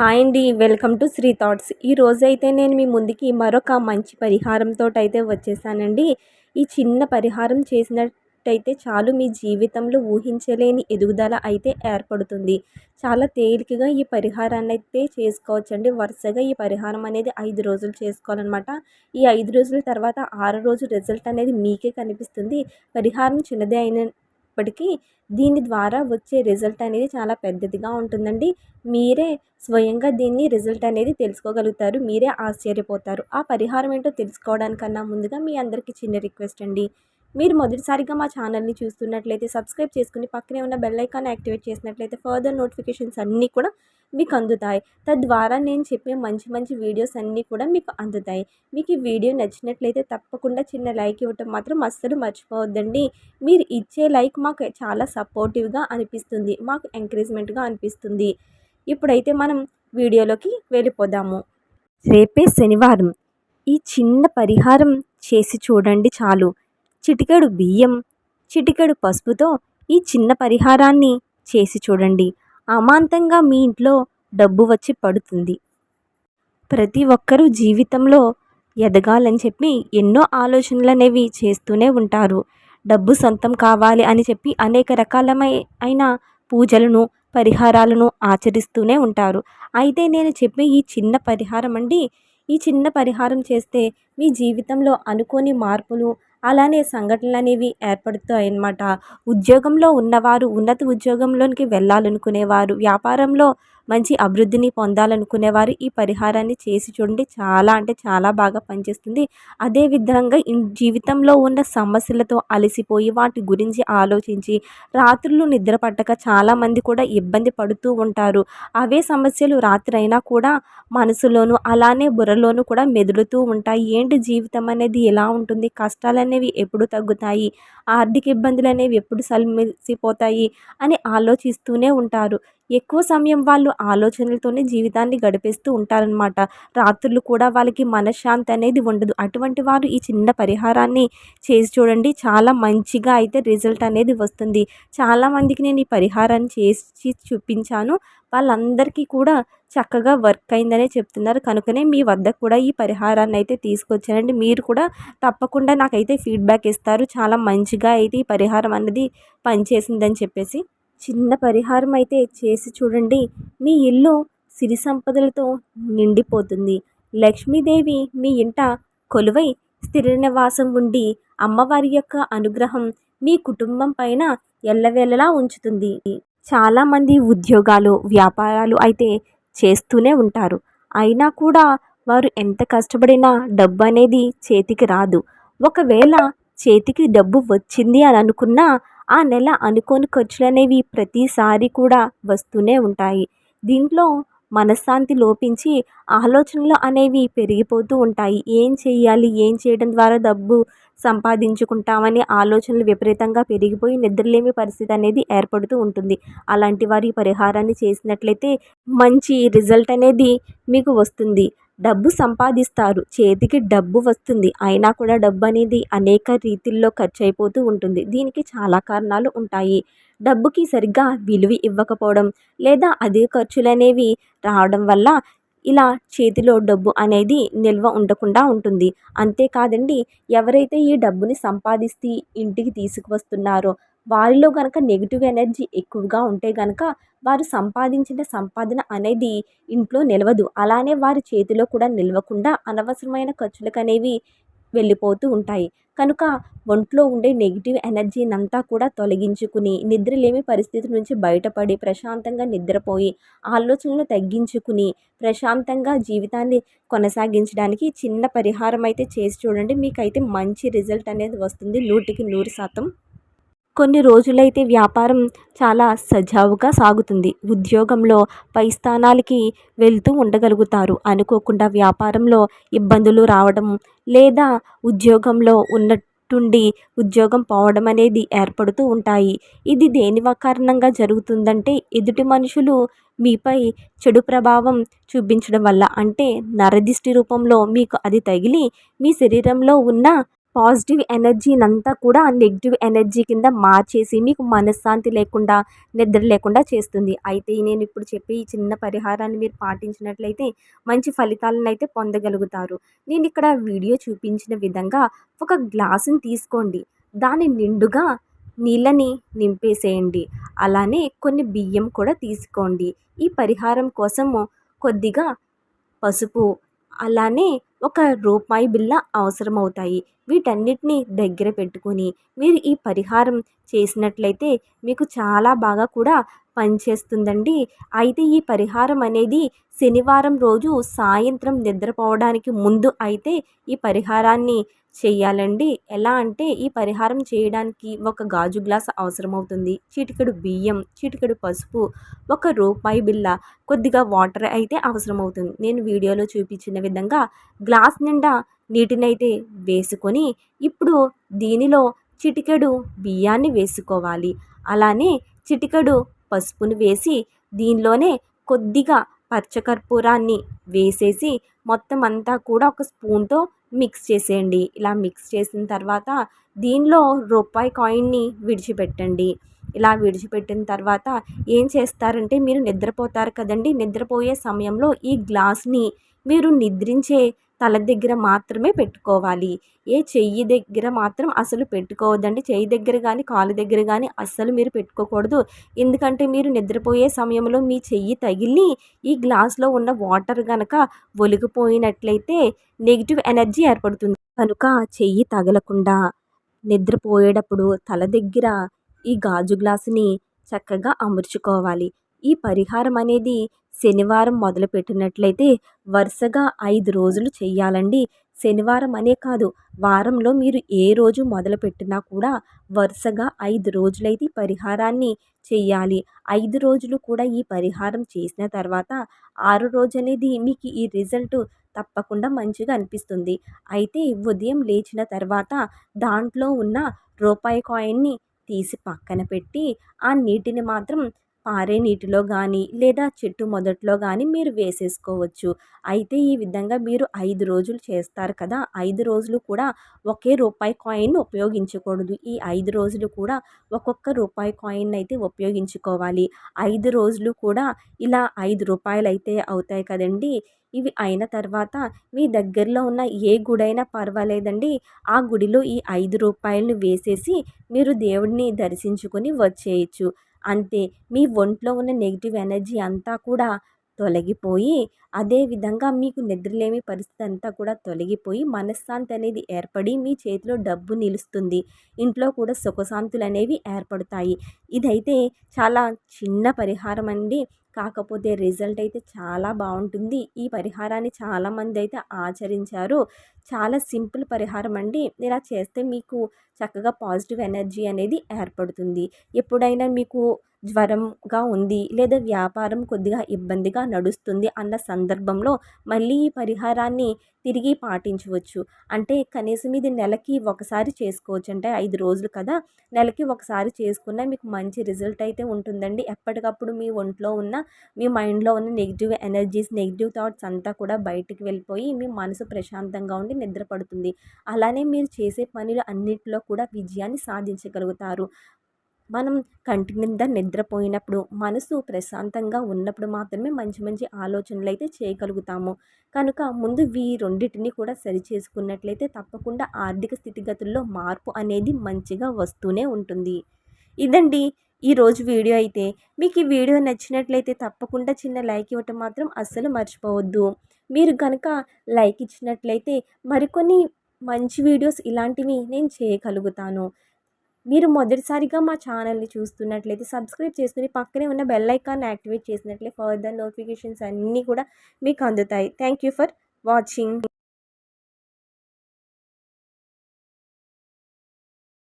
Hi అండి welcome to Shri thoughts. ఈ రోజు అయితే నేను మీ ముందుకి మరొక మంచి పరిహారంతో అయితే వచ్చేసానండి. ఈ చిన్న పరిహారం చేసినట్టయితే చాలు మీ జీవితంలో ఊహించలేని ఎదుగుదల అయితే ఏర్పడుతుంది. చాలా తేలికగా ఈ పరిహారాన్ని అయితే చేసుకోవచ్చండి. వరుసగా ఈ పరిహారం అనేది ఐదు రోజులు చేసుకోవాలన్నమాట. ఈ ఐదు రోజుల తర్వాత ఆరో రోజు రిజల్ట్ అనేది మీకే కనిపిస్తుంది. పరిహారం చిన్నదే అయినప్పటికీ దీని ద్వారా వచ్చే రిజల్ట్ అనేది చాలా పెద్దదిగా ఉంటుందండి. మీరే స్వయంగా దీన్ని రిజల్ట్ అనేది తెలుసుకోగలుగుతారు. మీరే ఆశ్చర్యపోతారు. ఆ పరిహారం ఏంటో తెలుసుకోవడానికన్నా ముందుగా మీ అందరికీ చిన్న రిక్వెస్ట్ అండి. మీరు మొదటిసారిగా మా ఛానల్ని చూస్తున్నట్లయితే సబ్స్క్రైబ్ చేసుకుని పక్కనే ఉన్న బెల్ ఐకాన్ యాక్టివేట్ చేసినట్లయితే ఫర్దర్ నోటిఫికేషన్స్ అన్నీ కూడా మీకు అందుతాయి తద్వారా నేను చెప్పే మంచి మంచి వీడియోస్ అన్నీ కూడా మీకు అందుతాయి. మీకు ఈ వీడియో నచ్చినట్లయితే తప్పకుండా చిన్న లైక్ ఇవ్వటం మాత్రం అస్సలు మర్చిపోవద్దండి. మీరు ఇచ్చే లైక్ మాకు చాలా సపోర్టివ్గా అనిపిస్తుంది. మాకు ఎంకరేజ్మెంట్గా అనిపిస్తుంది. ఇప్పుడైతే మనం వీడియోలోకి వెళ్ళిపోదాము. రేపే శనివారం. ఈ చిన్న పరిహారం చేసి చూడండి చాలు. చిటికెడు బియ్యం చిటికెడు పసుపుతో ఈ చిన్న పరిహారాన్ని చేసి చూడండి. అమాంతంగా మీ ఇంట్లో డబ్బు వచ్చి పడుతుంది. ప్రతి ఒక్కరూ జీవితంలో ఎదగాలని చెప్పి ఎన్నో ఆలోచనలు అనేవి చేస్తూనే ఉంటారు. డబ్బు సొంతం కావాలి అని చెప్పి అనేక రకాలమైన పూజలను పరిహారాలను ఆచరిస్తూనే ఉంటారు. అయితే నేను చెప్పే ఈ చిన్న పరిహారం అండి ఈ చిన్న పరిహారం చేస్తే మీ జీవితంలో అనుకోని మార్పులు అలానే సంఘటనలు అనేవి ఏర్పడుతాయి అన్నమాట ఉద్యోగంలో ఉన్నవారు ఉన్నత ఉద్యోగంలోనికి వెళ్ళాలనుకునేవారు వ్యాపారంలో మంచి అభివృద్ధిని పొందాలనుకునేవారు. ఈ పరిహారాన్ని చేసి చూడండి. చాలా అంటే చాలా బాగా పనిచేస్తుంది. అదేవిధంగా జీవితంలో ఉన్న సమస్యలతో అలసిపోయి వాటి గురించి ఆలోచించి రాత్రులు నిద్ర పట్టక చాలామంది కూడా ఇబ్బంది పడుతూ ఉంటారు. అవే సమస్యలు రాత్రి అయినా కూడా మనసులోను అలానే బుర్రలోను కూడా మెదులుతూ ఉంటాయి. ఏంటి జీవితం అనేది ఎలా ఉంటుంది? కష్టాలు అనేవి ఎప్పుడు తగ్గుతాయి? ఆర్థిక ఇబ్బందులు అనేవి ఎప్పుడు సల్మిసిపోతాయి? అని ఆలోచిస్తూనే ఉంటారు. ఎక్కువ సమయం వాళ్ళు ఆలోచనలతోనే జీవితాన్ని గడిపేస్తూ ఉంటారనమాట రాత్రులు కూడా వాళ్ళకి మనశ్శాంతి అనేది ఉండదు. అటువంటి వారు ఈ చిన్న పరిహారాన్ని చేసి చూడండి. చాలా మంచిగా అయితే రిజల్ట్ అనేది వస్తుంది. చాలామందికి నేను ఈ పరిహారాన్ని చేసి చూపించాను. వాళ్ళందరికీ కూడా చక్కగా వర్క్ అయిందనే చెప్తున్నారు. కనుకనే మీ వద్ద కూడా ఈ పరిహారాన్ని అయితే తీసుకొచ్చానండి మీరు కూడా తప్పకుండా నాకైతే ఫీడ్బ్యాక్ ఇస్తారు. చాలా మంచిగా అయితే ఈ పరిహారం అనేది పనిచేసిందని చెప్పేసి. చిన్న పరిహారం అయితే చేసి చూడండి. మీ ఇల్లు సిరి సంపదలతో నిండిపోతుంది. లక్ష్మీదేవి మీ ఇంట కొలువై స్థిర నివాసం ఉండి అమ్మవారి యొక్క అనుగ్రహం మీ కుటుంబం పైన ఎల్లవేళలా ఉంచుతుంది. చాలామంది ఉద్యోగాలు వ్యాపారాలు అయితే చేస్తూనే ఉంటారు. అయినా కూడా వారు ఎంత కష్టపడినా డబ్బు అనేది చేతికి రాదు. ఒకవేళ చేతికి డబ్బు వచ్చింది అని అనుకున్నా ఆ నెల అనుకోని ఖర్చులు అనేవి ప్రతిసారి కూడా వస్తూనే ఉంటాయి. దీంట్లో మనశ్శాంతి లోపించి ఆలోచనలు అనేవి పెరిగిపోతూ ఉంటాయి. ఏం చేయాలి ఏం చేయడం ద్వారా డబ్బు సంపాదించుకుంటామని ఆలోచనలు విపరీతంగా పెరిగిపోయి నిద్రలేమి పరిస్థితి అనేది ఏర్పడుతూ ఉంటుంది. అలాంటి వారి పరిహారాన్ని చేసినట్లయితే మంచి రిజల్ట్ అనేది మీకు వస్తుంది. డబ్బు సంపాదిస్తారు. చేతికి డబ్బు వస్తుంది. అయినా కూడా డబ్బు అనేది అనేక రీతిల్లో ఖర్చు అయిపోతూ ఉంటుంది. దీనికి చాలా కారణాలు ఉంటాయి. డబ్బుకి సరిగ్గా విలువ ఇవ్వకపోవడం లేదా అదే ఖర్చులు అనేవి రావడం వల్ల ఇలా చేతిలో డబ్బు అనేది నిల్వ ఉండకుండా ఉంటుంది. అంతేకాదండి ఎవరైతే ఈ డబ్బుని సంపాదిస్తే ఇంటికి తీసుకువస్తున్నారో వారిలో కనుక నెగిటివ్ ఎనర్జీ ఎక్కువగా ఉంటే కనుక వారు సంపాదించిన సంపాదన అనేది ఇంట్లో నిలవదు. అలానే వారి చేతిలో కూడా నిలవకుండా అనవసరమైన ఖర్చులకు అనేవి వెళ్ళిపోతూ ఉంటాయి. కనుక ఒంట్లో ఉండే నెగిటివ్ ఎనర్జీని అంతా కూడా తొలగించుకుని నిద్రలేమి పరిస్థితి నుంచి బయటపడి ప్రశాంతంగా నిద్రపోయి ఆలోచనలు తగ్గించుకుని ప్రశాంతంగా జీవితాన్ని కొనసాగించడానికి చిన్న పరిహారం అయితే చేసి చూడండి. మీకైతే మంచి రిజల్ట్ అనేది వస్తుంది. నూటికి నూరు శాతం. కొన్ని రోజులైతే వ్యాపారం చాలా సజావుగా సాగుతుంది. ఉద్యోగంలో పై స్థానాలకి వెళ్తూ ఉండగలుగుతారు. అనుకోకుండా వ్యాపారంలో ఇబ్బందులు రావడం లేదా ఉద్యోగంలో ఉన్నట్టుండి ఉద్యోగం పోవడం అనేది ఏర్పడుతూ ఉంటాయి. ఇది దేని కారణంగా జరుగుతుందంటే ఎదుటి మనుషులు మీపై చెడు ప్రభావం చూపించడం వల్ల. అంటే నరదిష్టి రూపంలో మీకు అది తగిలి మీ శరీరంలో ఉన్న పాజిటివ్ ఎనర్జీని అంతా కూడా నెగిటివ్ ఎనర్జీ కింద మార్చేసి మీకు మనశ్శాంతి లేకుండా నిద్ర లేకుండా చేస్తుంది. అయితే నేను ఇప్పుడు చెప్పే ఈ చిన్న పరిహారాన్ని మీరు పాటించినట్లయితే మంచి ఫలితాలను అయితే పొందగలుగుతారు. నేను ఇక్కడ వీడియో చూపించిన విధంగా ఒక గ్లాసుని తీసుకోండి. దాని నిండుగా నీళ్ళని నింపేసేయండి. అలానే కొన్ని బియ్యం కూడా తీసుకోండి. ఈ పరిహారం కోసము కొద్దిగా పసుపు అలానే ఒక రూపాయి బిళ్ళ అవసరమవుతాయి. వీటన్నిటిని దగ్గర పెట్టుకొని మీరు ఈ పరిహారం చేసినట్లయితే మీకు చాలా బాగా కూడా పనిచేస్తుందండి. అయితే ఈ పరిహారం అనేది శనివారం రోజు సాయంత్రం నిద్రపోవడానికి ముందు అయితే ఈ పరిహారాన్ని చేయాలండి. ఎలా అంటే ఈ పరిహారం చేయడానికి ఒక గాజు గ్లాస్ అవసరమవుతుంది. చిటికెడు బియ్యం చిటికెడు పసుపు ఒక రూపాయి బిల్ల కొద్దిగా వాటర్ అయితే అవసరమవుతుంది. నేను వీడియోలో చూపించిన విధంగా గ్లాస్ నిండా నీటినైతే వేసుకొని ఇప్పుడు దీనిలో చిటికెడు బియ్యాన్ని వేసుకోవాలి. అలానే చిటికెడు పసుపును వేసి దీనిలోనే కొద్దిగా పచ్చకర్పూరాన్ని వేసేసి మొత్తం అంతా కూడా ఒక స్పూన్తో మిక్స్ చేసేయండి. ఇలా మిక్స్ చేసిన తర్వాత దీనిలో రూపాయి కాయిన్ని విడిచిపెట్టండి. ఇలా విడిచిపెట్టిన తర్వాత ఏం చేస్తారంటే మీరు నిద్రపోతారు కదండి. నిద్రపోయే సమయంలో ఈ గ్లాస్ని మీరు నిద్రించే తల దగ్గర మాత్రమే పెట్టుకోవాలి. ఏ చెయ్యి దగ్గర మాత్రం అసలు పెట్టుకోవద్దండి. చెయ్యి దగ్గర కానీ కాలు దగ్గర కానీ అస్సలు మీరు పెట్టుకోకూడదు. ఎందుకంటే మీరు నిద్రపోయే సమయంలో మీ చెయ్యి తగిలి ఈ గ్లాస్లో ఉన్న వాటర్ కనుక ఒలిగిపోయినట్లయితే నెగిటివ్ ఎనర్జీ ఏర్పడుతుంది. కనుక చెయ్యి తగలకుండా నిద్రపోయేటప్పుడు తల దగ్గర ఈ గాజు గ్లాసుని చక్కగా అమర్చుకోవాలి. ఈ పరిహారం అనేది శనివారం మొదలుపెట్టినట్లయితే వరుసగా ఐదు రోజులు చేయాలండి శనివారం అనే కాదు వారంలో మీరు ఏ రోజు మొదలుపెట్టినా కూడా వరుసగా ఐదు రోజులైతే ఈ పరిహారాన్ని చెయ్యాలి. ఐదు రోజులు కూడా ఈ పరిహారం చేసిన తర్వాత ఆరు రోజు అనేది మీకు ఈ రిజల్ట్ తప్పకుండా మంచిగా అనిపిస్తుంది. అయితే ఉదయం లేచిన తర్వాత దాంట్లో ఉన్న రూపాయి కాయిన్ని తీసి పక్కన పెట్టి ఆ నీటిని మాత్రం పారే నీటిలో కానీ లేదా చెట్టు మొదట్లో కానీ మీరు వేసేసుకోవచ్చు. అయితే ఈ విధంగా మీరు ఐదు రోజులు చేస్తారు కదా ఐదు రోజులు కూడా ఒకే రూపాయి కాయిన్ ఉపయోగించకూడదు. ఈ ఐదు రోజులు కూడా ఒక్కొక్క రూపాయి కాయిన్ అయితే ఉపయోగించుకోవాలి. ఐదు రోజులు కూడా ఇలా ఐదు రూపాయలు అయితే అవుతాయి కదండి. ఇవి అయిన తర్వాత మీ దగ్గరలో ఉన్న ఏ గుడైనా పర్వాలేదండి. ఆ గుడిలో ఈ ఐదు రూపాయలను వేసేసి మీరు దేవుడిని దర్శించుకొని వచ్చేయచ్చు. అంతే. మీ ఒంట్లో ఉన్న నెగిటివ్ ఎనర్జీ అంతా కూడా తొలగిపోయి అదేవిధంగా మీకు నిద్రలేమి పరిస్థితి అంతా కూడా తొలగిపోయి మనశ్శాంతి అనేది ఏర్పడి మీ చేతిలో డబ్బు నిలుస్తుంది. ఇంట్లో కూడా సుఖశాంతులు అనేవి ఏర్పడతాయి. ఇదైతే చాలా చిన్న పరిహారం అండి. కాకపోతే రిజల్ట్ అయితే చాలా బాగుంటుంది. ఈ పరిహారాన్ని చాలామంది అయితే ఆచరించారు. చాలా సింపుల్ పరిహారం అండి. ఇలా చేస్తే మీకు చక్కగా పాజిటివ్ ఎనర్జీ అనేది ఏర్పడుతుంది. ఎప్పుడైనా మీకు జ్వరంగా ఉంది లేదా వ్యాపారం కొద్దిగా ఇబ్బందిగా నడుస్తుంది అన్న సందర్భంలో మళ్ళీ ఈ పరిహారాన్ని తిరిగి పాటించవచ్చు. అంటే కనీసం ఇది నెలకి ఒకసారి చేసుకోవచ్చు. అంటే ఐదు రోజులు కదా నెలకి ఒకసారి చేసుకున్న మీకు మంచి రిజల్ట్ అయితే ఉంటుందండి. ఎప్పటికప్పుడు మీ ఒంట్లో ఉన్న మీ మైండ్లో ఉన్న నెగిటివ్ ఎనర్జీస్ నెగిటివ్ థాట్స్ అంతా కూడా బయటికి వెళ్ళిపోయి మీ మనసు ప్రశాంతంగా ఉండి నిద్రపడుతుంది అలానే మీరు చేసే పనులు అన్నింటిలో కూడా విజయాన్ని సాధించగలుగుతారు. మనం కంటి నిండా నిద్రపోయినప్పుడు మనసు ప్రశాంతంగా ఉన్నప్పుడు మాత్రమే మంచి మంచి ఆలోచనలు అయితే చేయగలుగుతాము. కనుక ముందు వీ రెండింటిని కూడా సరి చేసుకున్నట్లయితే తప్పకుండా ఆర్థిక స్థితిగతుల్లో మార్పు అనేది మంచిగా వస్తూనే ఉంటుంది. ఇదండి ఈరోజు వీడియో అయితే. మీకు ఈ వీడియో నచ్చినట్లయితే తప్పకుండా చిన్న లైక్ ఇవ్వటం మాత్రం అస్సలు మర్చిపోవద్దు. మీరు కనుక లైక్ ఇచ్చినట్లయితే మరికొన్ని మంచి వీడియోస్ ఇలాంటివి నేను చేయగలుగుతాను. మీరు మొదటిసారిగా మా ఛానల్ని చూస్తున్నట్లయితే సబ్స్క్రైబ్ చేసుకుని పక్కనే ఉన్న బెల్ ఐకాన్ యాక్టివేట్ చేసినట్లయితే ఫర్దర్ నోటిఫికేషన్స్ అన్నీ కూడా మీకు అందుతాయి. Thank you for watching